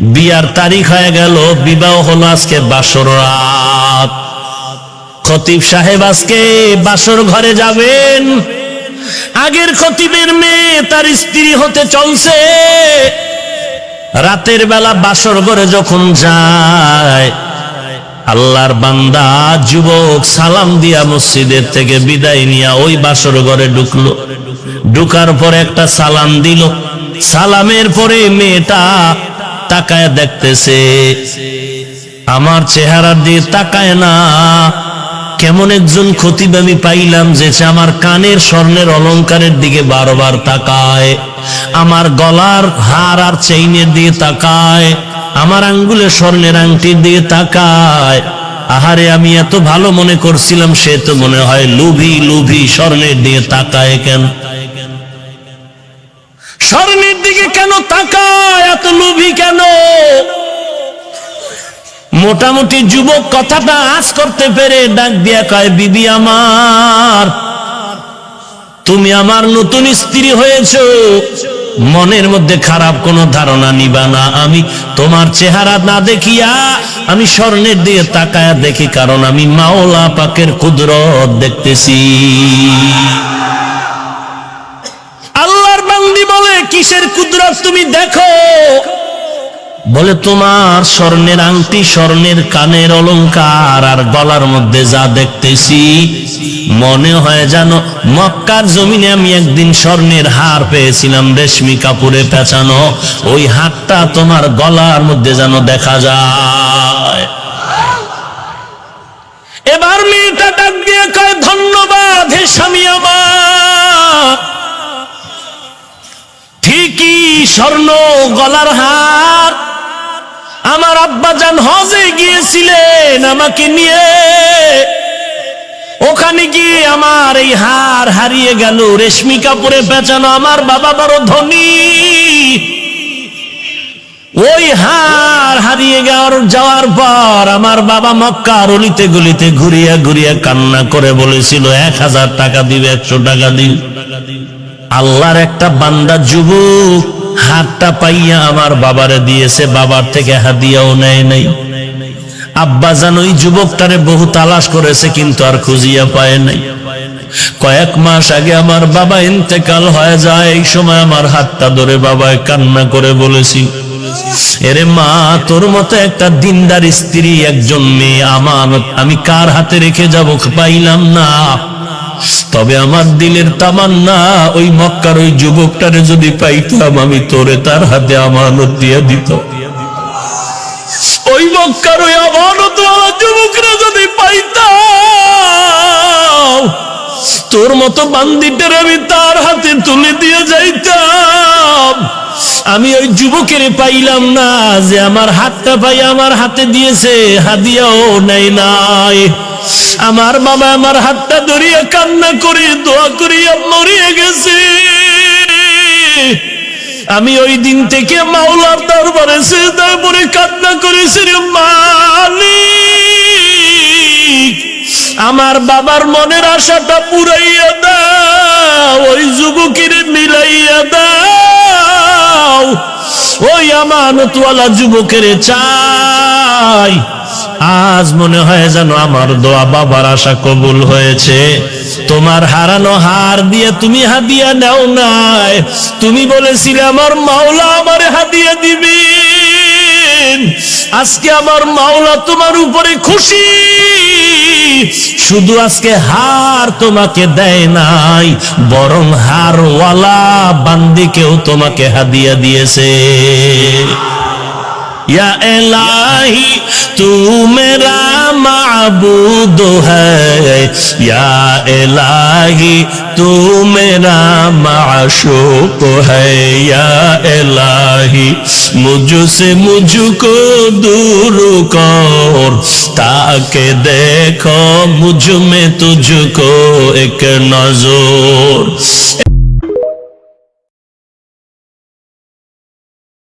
বিয়ার তারিখ হয়ে গেল, বিবাহ হলো আজকে বাসর রাত। খতিব সাহেব আজকে বাসর ঘরে যাবেন। আগের খতিবের মেয়ে তার স্ত্রী হতে চলছে। রাতের বেলা বাসর ঘরে যখন যায়, আল্লাহর বান্দা যুবক সালাম দিয়া মসজিদের থেকে বিদায় নিয়া ওই বাসর ঘরে ঢুকলো। ঢুকার পরে একটা সালাম দিল। সালামের পরে মেয়েটা তাকায় দেখতেছে, আমার চেহারা দিয়ে তাকায় না। কেমন একজন খতিব আমি পাইলাম যে আমার কানের স্বর্ণের অলংকারের দিকে বারবার তাকায়। আমার গলার হার আর চেইনের দিয়ে তাকায়, আমার আঙ্গুলে স্বর্ণের আংটির দিয়ে তাকায়। আহারে, আমি এত ভালো মনে করছিলাম, সে তো মনে হয় লুভি লুভি স্বর্ণের দিয়ে তাকায় কেন? স্বর্ণের দিকে কেন তাকায়? এত লুভি কেন? মোটামুটি যুবক কথাটা আজ করতে পেরে ডাক দিয়া কয়, বিবি আমার, তুমি আমার নতুন স্ত্রী হয়েছ। মনের মধ্যে খারাপ কোনো ধারণা নিবা না। আমি তোমার চেহারা না দেখিয়া আমি স্বর্ণের দিয়ে তাকায়া দেখি, কারণ আমি মাওলা পাকের কুদরত দেখতেছি। কিসের কুদরত তুমি দেখো? বলে তোমার স্বর্ণের আংটি, স্বর্ণের কানের অলংকার আর গলার মধ্যে যা দেখতেছি, মনে হয় যেন মক্কার জমিনে আমি একদিন স্বর্ণের হার পেয়েছিলাম রেশমি কাপুরে পেঁচানো। ওই হারটা তোমার গলার মধ্যে যেন দেখা যায়। এবার মেয়েটা ডাক দিয়ে কয়, ধন্যবাদ হে স্বামী আমার। স্বর্ণ গলার হার। আমার আব্বাজান হজে গিয়েছিলেন আমাকে নিয়ে। ওখানে গিয়ে আমার এই হার হারিয়ে গেল, রেশমি কাপড়ে পেঁচানো আমার বাবা বড় ধনী। ওই হার হারিয়ে যাওয়ার যাওয়ার পর আমার বাবা মক্কার অলিতে গলিতে ঘুরিয়া ঘুরিয়া কান্না করে বলেছিল, এক হাজার টাকা দিবে, একশো টাকা দিবে আল্লাহর একটা বান্দা যুবক হাতটা পাইয়া আমার বাবারে দিয়েছে, বাবার থেকে হাদিয়াও নেয় নাই। আব্বা জান ওই যুবকটারে বহু তালাশ করেছে, কিন্তু আর খুঁজিয়া পায় নাই। কয়েক মাস আগে আমার বাবা ইন্তেকাল হয়ে যায়, এই সময় আমার হাতটা ধরে বাবায় কান্না করে বলেছি, এরে মা, তোর মতো একটা দিনদার স্ত্রী, একজন মেয়ে আমার, আমি কার হাতে রেখে যাব? পাইলাম না। তবে আমার দিলের তামান্না, ওই মক্কার ওই যুবকটারে যদি পাইতাম, আমি তোরে তার হাতে আমানত দিয়ে দিত। ওই মক্কার ওই আমানত যুবকরা যদি পাইতাম, তোর মতো বান্দিটার আমি তার হাতে তুলে দিয়ে যাইতাম। আমি ওই যুবকের পাইলাম না, যে আমার হাতটা পাই আমার হাতে দিয়েছে, হাদিয়াও নেই নাই। আমার বাবা আমার হাতটা ধরিয়া কান্না করে দোয়া করিয়া মরিয়ে গেছে। আমি ওই দিন থেকে মাওলার দরবারে সেজদা পরে কান্না করেছি রে আমার বাবার মনের আশাটা পুরাইয়া দাও, ওই যুবকের মিলাইয়া দাও। ওই আমার আমানতওয়ালা যুবকের চাই। আজ মনে হয় যেন আমার দোয়া বাবার আশা কবুল হয়েছে। তোমার হারানো হার দিয়ে তুমি হাদিয়া নাও নাই। তুমি বলেছিলে আমার মাওলা আমার হাদিয়া দিবি আজকে আমার মাওলা তোমার উপরে খুশি। শুধু আজকে হার তোমাকে দেয় নাই, বরং হারওয়ালা বান্দিকেও তোমাকে হাদিয়া দিয়েছে। या इलाही, तू मेरा माबूद है। या इलाही, तू मेरा माशूक है। या इलाही, मुझसे मुझको दूर कर, ताकि देखो मुझमें तुझको एक नज़र।